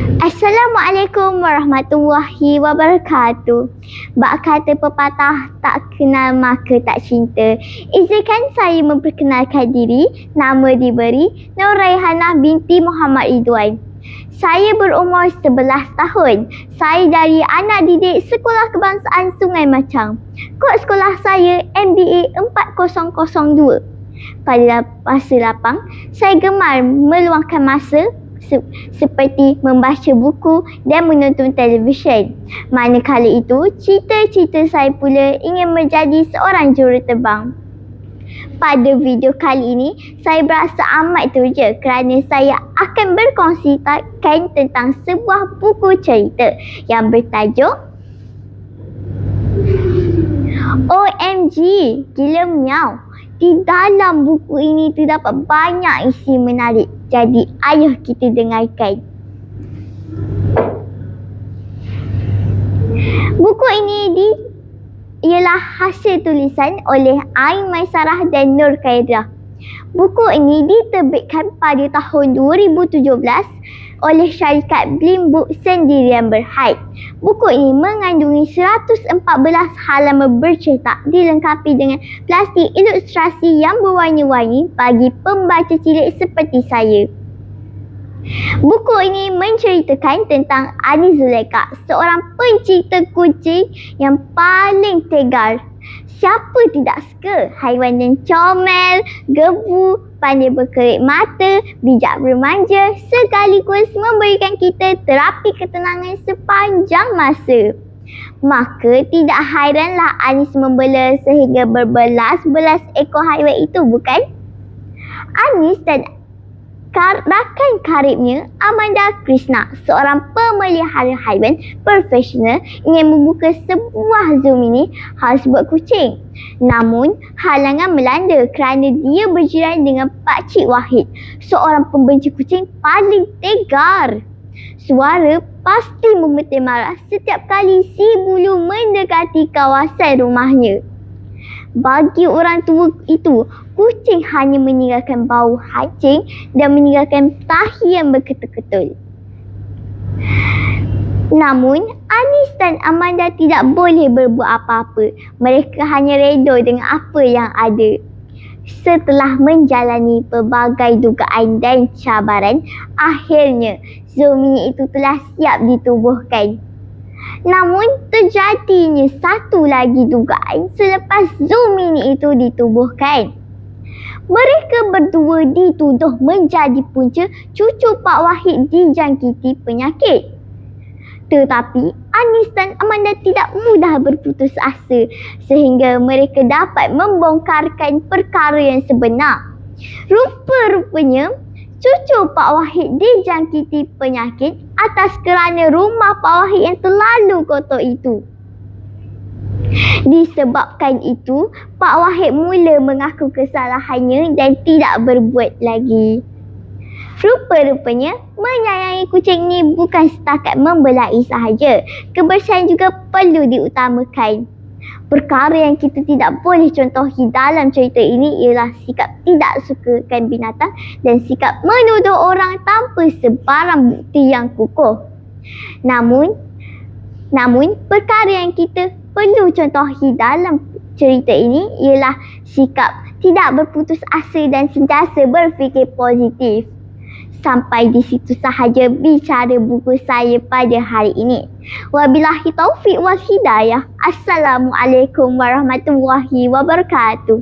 Assalamualaikum warahmatullahi wabarakatuh. Bak kata pepatah tak kenal maka tak cinta. Izinkan saya memperkenalkan diri. Nama diberi Nur Raihana binti Muhammad Ridwan. Saya berumur 11 tahun. Saya dari anak didik Sekolah Kebangsaan Sungai Macang. Kod sekolah saya MBA 4002. Pada masa lapang, saya gemar meluangkan masa seperti membaca buku dan menonton televisyen. Manakala itu, cita-cita saya pula ingin menjadi seorang juruterbang. Pada video kali ini, saya berasa amat teruja kerana saya akan berkongsikan tentang sebuah buku cerita yang bertajuk OMG, gila miau. Di dalam buku ini terdapat banyak isi menarik. Jadi ayuh kita dengarkan. Buku ini di ialah hasil tulisan oleh Ain Maisarah dan Nur Khairah. Buku ini diterbitkan pada tahun 2017 oleh syarikat Blim Book Sendirian Berhad. Buku ini mengandungi 114 halaman bercetak dilengkapi dengan plastik ilustrasi yang berwarna-warni bagi pembaca cilik seperti saya. Buku ini menceritakan tentang Ani Zuleka, seorang pencipta kucing yang paling tegar. Siapa tidak suka haiwan yang comel, gebu, pandai berkerik mata, bijak bermanja sekaligus memberikan kita terapi ketenangan sepanjang masa. Maka tidak hairanlah Anis membela sehingga berbelas-belas ekor haiwan itu bukan? Anis dan rakan karibnya Amanda Krishna, seorang pemelihara haiwan profesional ingin membuka sebuah zoo mini khas buat kucing. Namun, halangan melanda kerana dia berjiran dengan Pak Cik Wahid, seorang pembenci kucing paling tegar. Suara pasti memetik marah setiap kali si bulu mendekati kawasan rumahnya. Bagi orang tua itu, kucing hanya meninggalkan bau hancing dan meninggalkan tahi yang berketul-ketul. Namun, Anis dan Amanda tidak boleh berbuat apa-apa. Mereka hanya redha dengan apa yang ada. Setelah menjalani pelbagai dugaan dan cabaran, akhirnya Zomi itu telah siap ditubuhkan. Namun terjadinya satu lagi dugaan selepas Zumini itu ditubuhkan. Mereka berdua dituduh menjadi punca cucu Pak Wahid dijangkiti penyakit. Tetapi Anis dan Amanda tidak mudah berputus asa sehingga mereka dapat membongkarkan perkara yang sebenar. Rupa-rupanya cucu Pak Wahid dijangkiti penyakit atas kerana rumah Pak Wahid yang terlalu kotor itu. Disebabkan itu, Pak Wahid mula mengaku kesalahannya dan tidak berbuat lagi. Rupa-rupanya, menyayangi kucing ni bukan setakat membelai sahaja. Kebersihan juga perlu diutamakan. Perkara yang kita tidak boleh contohi dalam cerita ini ialah sikap tidak sukakan binatang dan sikap menuduh orang tanpa sebarang bukti yang kukuh. Namun, namun perkara yang kita perlu contohi dalam cerita ini ialah sikap tidak berputus asa dan sentiasa berfikir positif. Sampai di situ sahaja bicara buku saya pada hari ini. Wabillahi taufiq wal hidayah. Assalamualaikum warahmatullahi wabarakatuh.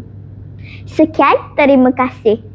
Sekian, terima kasih.